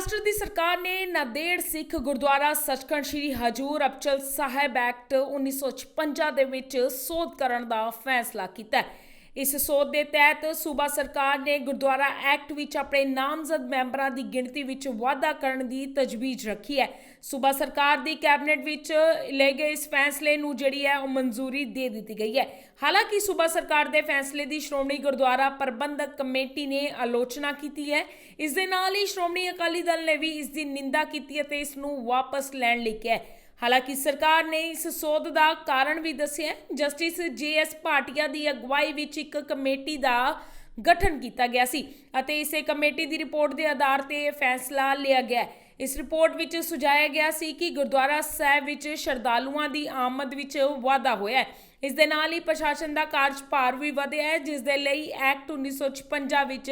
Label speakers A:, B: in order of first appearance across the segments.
A: ਮਹਾਰਾਸ਼ਟਰ ਦੀ ਸਰਕਾਰ ਨੇ ਨਾਂਦੇੜ ਸਿੱਖ ਗੁਰਦੁਆਰਾ ਸੱਚਖੰਡ ਸ੍ਰੀ ਹਜੂਰ ਅਬਚਲ ਸਾਹਿਬ ਐਕਟ 1956 ਦੇ ਵਿੱਚ ਸੋਧ ਕਰਨ ਦਾ ਫੈਸਲਾ ਕੀਤਾ ਹੈ। ਇਸ ਸੋਧ ਦੇ ਤਹਿਤ ਸੂਬਾ ਸਰਕਾਰ ਨੇ ਗੁਰਦੁਆਰਾ ਐਕਟ ਵਿੱਚ ਆਪਣੇ ਨਾਮਜ਼ਦ ਮੈਂਬਰਾਂ ਦੀ ਗਿਣਤੀ ਵਿੱਚ ਵਾਧਾ ਕਰਨ ਦੀ ਤਜਵੀਜ਼ ਰੱਖੀ ਹੈ। ਸੂਬਾ ਸਰਕਾਰ ਦੀ ਕੈਬਨਿਟ ਵਿੱਚ ਲਏ ਗਏ ਇਸ ਫੈਸਲੇ ਨੂੰ ਜਿਹੜੀ ਹੈ ਉਹ ਮਨਜ਼ੂਰੀ ਦੇ ਦਿੱਤੀ ਗਈ ਹੈ। ਹਾਲਾਂਕਿ ਸੂਬਾ ਸਰਕਾਰ ਦੇ ਫੈਸਲੇ ਦੀ ਸ਼੍ਰੋਮਣੀ ਗੁਰਦੁਆਰਾ ਪ੍ਰਬੰਧਕ ਕਮੇਟੀ ਨੇ ਆਲੋਚਨਾ ਕੀਤੀ ਹੈ। ਇਸ ਦੇ ਨਾਲ ਹੀ ਸ਼੍ਰੋਮਣੀ ਅਕਾਲੀ ਦਲ ਨੇ ਵੀ ਇਸ ਦੀ ਨਿੰਦਾ ਕੀਤੀ ਅਤੇ ਇਸ ਨੂੰ ਵਾਪਸ ਲੈਣ ਲਈ ਕਿਹਾ ਹੈ। ਹਾਲਾਂਕਿ ਸਰਕਾਰ ਨੇ ਇਸ ਸੋਧ ਦਾ ਕਾਰਨ ਵੀ ਦੱਸਿਆ ਹੈ। ਜਸਟਿਸ ਜੇਐਸ ਭਾਟੀਆ ਦੀ ਅਗਵਾਈ ਵਿੱਚ ਇੱਕ ਕਮੇਟੀ ਦਾ ਗਠਨ ਕੀਤਾ ਗਿਆ ਸੀ ਅਤੇ ਇਸੇ ਕਮੇਟੀ ਦੀ ਰਿਪੋਰਟ ਦੇ ਆਧਾਰ ਤੇ ਇਹ ਫੈਸਲਾ ਲਿਆ ਗਿਆ ਇਸ ਰਿਪੋਰਟ ਵਿੱਚ ਸੁਝਾਇਆ ਗਿਆ ਸੀ ਕਿ ਗੁਰਦੁਆਰਾ ਸਾਹਿਬ ਵਿੱਚ ਸ਼ਰਧਾਲੂਆਂ ਦੀ ਆਮਦ ਵਿੱਚ ਵਾਧਾ ਹੋਇਆ ਹੈ। ਇਸ ਦੇ ਨਾਲ ਹੀ ਪ੍ਰਸ਼ਾਸਨ ਦਾ ਕਾਰਜਭਾਰ ਵੀ ਵਧਿਆ ਹੈ, ਜਿਸ ਦੇ ਲਈ ਐਕਟ 1956 ਵਿੱਚ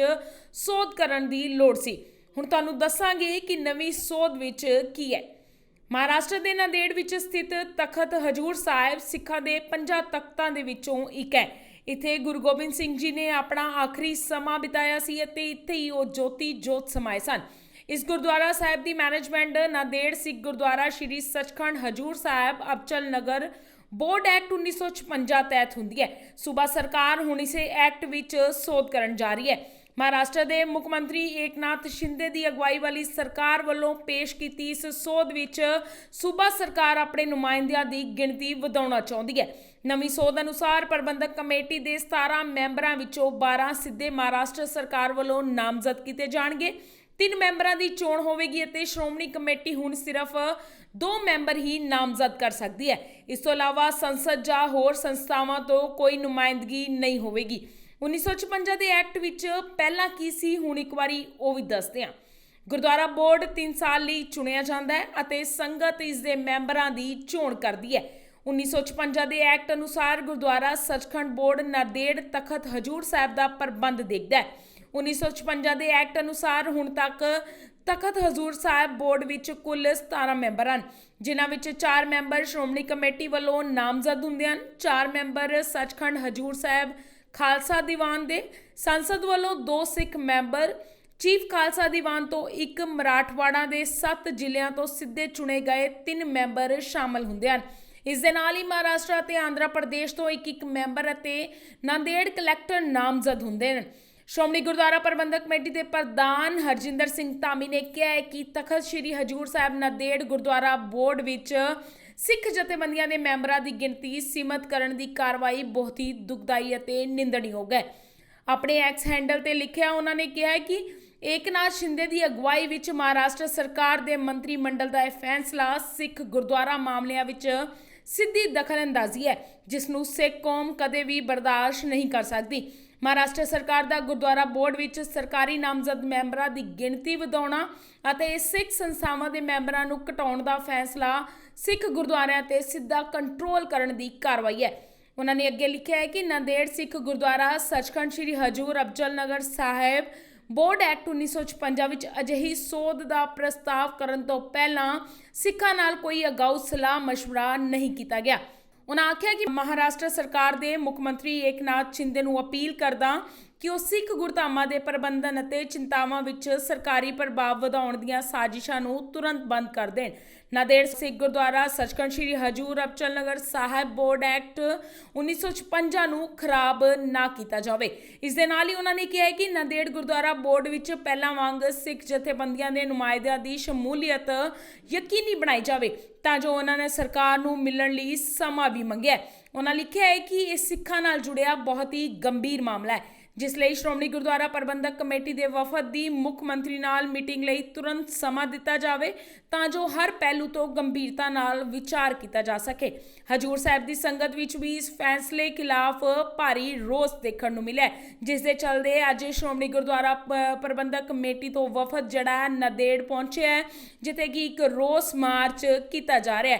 A: ਸੋਧ ਕਰਨ ਦੀ ਲੋੜ ਸੀ। ਹੁਣ ਤੁਹਾਨੂੰ ਦੱਸਾਂਗੇ ਕਿ ਨਵੀਂ ਸੋਧ ਵਿੱਚ ਕੀ ਹੈ। ਮਹਾਰਾਸ਼ਟਰ ਦੇ ਨਾਂਦੇੜ ਵਿੱਚ ਸਥਿਤ ਤਖਤ ਹਜੂਰ ਸਾਹਿਬ ਸਿੱਖਾਂ ਦੇ ਪੰਜਾਂ ਤਖਤਾਂ ਦੇ ਵਿੱਚੋਂ ਇੱਕ ਹੈ। ਇੱਥੇ ਗੁਰੂ ਗੋਬਿੰਦ ਸਿੰਘ ਜੀ ਨੇ ਆਪਣਾ ਆਖਰੀ ਸਮਾਂ ਬਿਤਾਇਆ ਸੀ ਅਤੇ ਇੱਥੇ ਹੀ ਉਹ ਜੋਤੀ ਜੋਤ ਸਮਾਏ ਸਨ। ਇਸ ਗੁਰਦੁਆਰਾ ਸਾਹਿਬ ਦੀ management Nanded Sikh Gurdwara Shri Sachkhand Hazur Sahib Abchal Nagar board act 1956 ਤਹਿਤ ਹੁੰਦੀ ਹੈ। ਸੂਬਾ ਸਰਕਾਰ ਹੁਣ ਇਸੇ ਐਕਟ ਵਿੱਚ ਸੋਧ ਕਰਨ ਜਾ ਰਹੀ ਹੈ। ਮਹਾਰਾਸ਼ਟਰ ਦੇ ਮੁੱਖ ਮੰਤਰੀ ਏਕਨਾਥ ਸ਼ਿੰਦੇ ਦੀ ਅਗਵਾਈ ਵਾਲੀ ਸਰਕਾਰ ਵੱਲੋਂ ਪੇਸ਼ ਕੀਤੀ ਇਸ ਸੋਧ ਵਿੱਚ ਸੂਬਾ ਸਰਕਾਰ ਆਪਣੇ ਨੁਮਾਇੰਦਿਆਂ ਦੀ ਗਿਣਤੀ ਵਧਾਉਣਾ ਚਾਹੁੰਦੀ ਹੈ। ਨਵੀਂ ਸੋਧ ਅਨੁਸਾਰ ਪ੍ਰਬੰਧਕ ਕਮੇਟੀ ਦੇ 17 ਮੈਂਬਰਾਂ ਵਿੱਚੋਂ 12 ਸਿੱਧੇ ਮਹਾਰਾਸ਼ਟਰ ਸਰਕਾਰ ਵੱਲੋਂ ਨਾਮਜ਼ਦ ਕੀਤੇ ਜਾਣਗੇ। ਤਿੰਨ ਮੈਂਬਰਾਂ ਦੀ ਚੋਣ ਹੋਵੇਗੀ ਅਤੇ ਸ਼੍ਰੋਮਣੀ ਕਮੇਟੀ ਹੁਣ ਸਿਰਫ ਦੋ ਮੈਂਬਰ ਹੀ ਨਾਮਜ਼ਦ ਕਰ ਸਕਦੀ ਹੈ। ਇਸ ਤੋਂ ਇਲਾਵਾ ਸੰਸਦ ਜਾਂ ਹੋਰ ਸੰਸਥਾਵਾਂ ਤੋਂ ਕੋਈ ਨੁਮਾਇੰਦਗੀ ਨਹੀਂ ਹੋਵੇਗੀ। 1956 ਦੇ ਐਕਟ ਵਿੱਚ ਪਹਿਲਾਂ ਕੀ ਸੀ, ਹੁਣ ਇੱਕ ਵਾਰੀ ਉਹ ਵੀ ਦੱਸਦੇ ਹਾਂ। ਗੁਰਦੁਆਰਾ ਬੋਰਡ 3 ਸਾਲ ਲਈ ਚੁਣਿਆ ਜਾਂਦਾ ਹੈ ਅਤੇ ਸੰਗਤ ਇਸ ਦੇ ਮੈਂਬਰਾਂ ਦੀ ਚੋਣ ਕਰਦੀ ਹੈ। 1956 ਦੇ ਐਕਟ ਅਨੁਸਾਰ ਗੁਰਦੁਆਰਾ ਸੱਚਖੰਡ ਬੋਰਡ ਨਾਦੇੜ ਤਖਤ ਹਜੂਰ ਸਾਹਿਬ ਦਾ ਪ੍ਰਬੰਧ ਦੇਖਦਾ ਹੈ। 1956 ਦੇ ਐਕਟ ਅਨੁਸਾਰ ਹੁਣ ਤੱਕ ਤਖਤ ਹਜ਼ੂਰ ਸਾਹਿਬ ਬੋਰਡ ਵਿੱਚ ਕੁੱਲ 17 ਮੈਂਬਰ ਹਨ, ਜਿਨ੍ਹਾਂ ਵਿੱਚ 4 ਮੈਂਬਰ ਸ਼੍ਰੋਮਣੀ ਕਮੇਟੀ ਵੱਲੋਂ ਨਾਮਜ਼ਦ ਹੁੰਦੇ ਹਨ 4 ਮੈਂਬਰ ਸੱਚਖੰਡ ਹਜੂਰ ਸਾਹਿਬ ਖਾਲਸਾ ਦੀਵਾਨ ਦੇ ਸੰਸਦ ਵੱਲੋਂ ਦੋ ਸਿੱਖ ਮੈਂਬਰ, ਚੀਫ ਖਾਲਸਾ ਦੀਵਾਨ ਤੋਂ ਇੱਕ ਮਰਾਠਵਾੜਾ ਦੇ 7 ਜ਼ਿਲ੍ਹਿਆਂ ਤੋਂ ਸਿੱਧੇ ਚੁਣੇ ਗਏ ਤਿੰਨ ਮੈਂਬਰ ਸ਼ਾਮਲ ਹੁੰਦੇ ਹਨ। ਇਸ ਦੇ ਨਾਲ ਹੀ ਮਹਾਰਾਸ਼ਟਰ ਅਤੇ ਆਂਧਰਾ ਪ੍ਰਦੇਸ਼ ਤੋਂ ਇੱਕ ਇੱਕ ਮੈਂਬਰ ਅਤੇ ਨਾਂਦੇੜ ਕਲੈਕਟਰ ਨਾਮਜ਼ਦ ਹੁੰਦੇ ਹਨ। ਸ਼੍ਰੋਮਣੀ ਗੁਰਦੁਆਰਾ ਪ੍ਰਬੰਧਕ ਕਮੇਟੀ ਦੇ ਪ੍ਰਧਾਨ ਹਰਜਿੰਦਰ ਸਿੰਘ ਧਾਮੀ ਨੇ ਕਿਹਾ ਹੈ ਕਿ ਤਖਤ ਸ੍ਰੀ ਹਜੂਰ ਸਾਹਿਬ ਨਾਂਦੇੜ ਗੁਰਦੁਆਰਾ ਬੋਰਡ ਵਿੱਚ ਸਿੱਖ ਜਥੇਬੰਦੀਆਂ ਦੇ ਮੈਂਬਰਾਂ ਦੀ ਗਿਣਤੀ ਸੀਮਤ ਕਰਨ ਦੀ ਕਾਰਵਾਈ ਬਹੁਤ ਹੀ ਦੁਖਦਾਈ ਅਤੇ ਨਿੰਦਣਯੋਗ ਹੈ। ਆਪਣੇ ਐਕਸ ਹੈਂਡਲ ਤੇ ਲਿਖਿਆ ਉਹਨਾਂ ਨੇ ਕਿਹਾ ਕਿ ਏਕਨਾਥ ਸ਼ਿੰਦੇ ਦੀ ਅਗਵਾਈ ਵਿੱਚ ਮਹਾਰਾਸ਼ਟਰ ਸਰਕਾਰ ਦੇ ਮੰਤਰੀ ਮੰਡਲ ਦਾ ਇਹ ਫੈਸਲਾ ਸਿੱਖ ਗੁਰਦੁਆਰਾ ਮਾਮਲਿਆਂ ਵਿੱਚ ਸਿੱਧੀ ਦਖਲਅੰਦਾਜ਼ੀ ਹੈ ਜਿਸ ਨੂੰ ਸਿੱਖ ਕੌਮ ਕਦੇ ਵੀ ਬਰਦਾਸ਼ਤ ਨਹੀਂ ਕਰ ਸਕਦੀ। ਮਹਾਰਾਸ਼ਟਰ ਸਰਕਾਰ ਦਾ ਗੁਰਦੁਆਰਾ ਬੋਰਡ ਵਿੱਚ ਸਰਕਾਰੀ ਨਾਮਜ਼ਦ ਮੈਂਬਰਾਂ ਦੀ ਗਿਣਤੀ ਵਧਾਉਣਾ ਅਤੇ ਸਿੱਖ ਸੰਸਥਾਵਾਂ ਦੇ ਮੈਂਬਰਾਂ ਨੂੰ ਘਟਾਉਣ ਦਾ ਫੈਸਲਾ ਸਿੱਖ ਗੁਰਦੁਆਰਿਆਂ ਤੇ ਸਿੱਧਾ ਕੰਟਰੋਲ ਕਰਨ ਦੀ ਕਾਰਵਾਈ ਹੈ। ਉਹਨਾਂ ਨੇ ਅੱਗੇ ਲਿਖਿਆ ਹੈ ਕਿ ਨੰਦੇੜ ਸਿੱਖ ਗੁਰਦੁਆਰਾ ਸੱਚਖੰਡ ਸ੍ਰੀ ਹਜੂਰ ਅਬਚਲ ਨਗਰ ਸਾਹਿਬ ਬੋਰਡ ਐਕਟ 1956 ਵਿੱਚ ਅਜਿਹੀ ਸੋਧ ਦਾ ਪ੍ਰਸਤਾਵ ਕਰਨ ਤੋਂ ਪਹਿਲਾਂ ਸਿੱਖਾਂ ਨਾਲ ਕੋਈ ਅਗਾਊ ਸਲਾਹ مشਵਰਾ ਨਹੀਂ ਕੀਤਾ ਗਿਆ। ਉਹਨਾਂ ਆਖਿਆ ਕਿ ਮਹਾਰਾਸ਼ਟਰ ਸਰਕਾਰ ਦੇ ਮੁੱਖ ਮੰਤਰੀ ਏਕਨਾਥ ਸ਼ਿੰਦੇ ਨੂੰ ਅਪੀਲ ਕਰਦਾ ਕਿ ਉਹ ਸਿੱਖ ਗੁਰਧਾਮਾਂ ਦੇ ਪ੍ਰਬੰਧਨ ਅਤੇ ਚਿੰਤਾਵਾਂ ਵਿੱਚ ਸਰਕਾਰੀ ਪ੍ਰਭਾਵ ਵਧਾਉਣ ਦੀਆਂ ਸਾਜ਼ਿਸ਼ਾਂ ਨੂੰ ਤੁਰੰਤ ਬੰਦ ਕਰ ਦੇਣ। ਨਾਦੇੜ ਸਿੱਖ ਗੁਰਦੁਆਰਾ ਸੱਚਖੰਡ ਸ੍ਰੀ ਹਜੂਰ ਅਬਚਲ ਨਗਰ ਸਾਹਿਬ ਬੋਰਡ ਐਕਟ 1956 ਨੂੰ ਖਰਾਬ ਨਾ ਕੀਤਾ ਜਾਵੇ। ਇਸ ਦੇ ਨਾਲ ਹੀ ਉਹਨਾਂ ਨੇ ਕਿਹਾ ਕਿ ਨਾਦੇੜ ਗੁਰਦੁਆਰਾ ਬੋਰਡ ਵਿੱਚ ਪਹਿਲਾਂ ਵਾਂਗ ਸਿੱਖ ਜਥੇਬੰਦੀਆਂ ਦੇ ਨੁਮਾਇੰਦਿਆਂ ਦੀ ਸ਼ਮੂਲੀਅਤ ਯਕੀਨੀ ਬਣਾਈ ਜਾਵੇ, ਤਾਂ ਜੋ ਉਹਨਾਂ ਨੇ ਸਰਕਾਰ ਨੂੰ ਮਿਲਣ ਲਈ ਸਮਾਂ ਵੀ ਮੰਗਿਆ। ਉਹਨਾਂ ਲਿਖਿਆ ਹੈ ਕਿ ਇਹ ਸਿੱਖਾਂ ਨਾਲ ਜੁੜਿਆ ਬਹੁਤ ਹੀ ਗੰਭੀਰ ਮਾਮਲਾ ਹੈ। ਜਿਸ ਲਈ ਸ਼੍ਰੋਮਣੀ ਗੁਰਦੁਆਰਾ ਪ੍ਰਬੰਧਕ ਕਮੇਟੀ ਦੇ ਵਫਦ ਦੀ ਮੁੱਖ ਮੰਤਰੀ ਨਾਲ ਮੀਟਿੰਗ ਲਈ ਤੁਰੰਤ ਸਮਾਂ ਦਿੱਤਾ ਜਾਵੇ ਤਾਂ ਜੋ ਹਰ ਪਹਿਲੂ ਤੋਂ ਗੰਭੀਰਤਾ ਨਾਲ ਵਿਚਾਰ ਕੀਤਾ ਜਾ ਸਕੇ। ਹਜੂਰ ਸਾਹਿਬ ਦੀ ਸੰਗਤ ਵਿੱਚ ਵੀ ਇਸ ਫੈਸਲੇ ਖਿਲਾਫ ਭਾਰੀ ਰੋਸ ਦੇਖਣ ਨੂੰ ਮਿਲਿਆ ਜਿਸ ਦੇ ਚੱਲਦੇ ਅੱਜ ਸ਼੍ਰੋਮਣੀ ਗੁਰਦੁਆਰਾ ਪ- ਪ੍ਰਬੰਧਕ ਕਮੇਟੀ ਤੋਂ ਵਫਦ ਜਿਹੜਾ ਹੈ, ਨਦੇੜ ਪਹੁੰਚਿਆ ਹੈ, ਜਿੱਥੇ ਕਿ ਇੱਕ ਰੋਸ ਮਾਰਚ ਕੀਤਾ ਜਾ ਰਿਹਾ ਹੈ।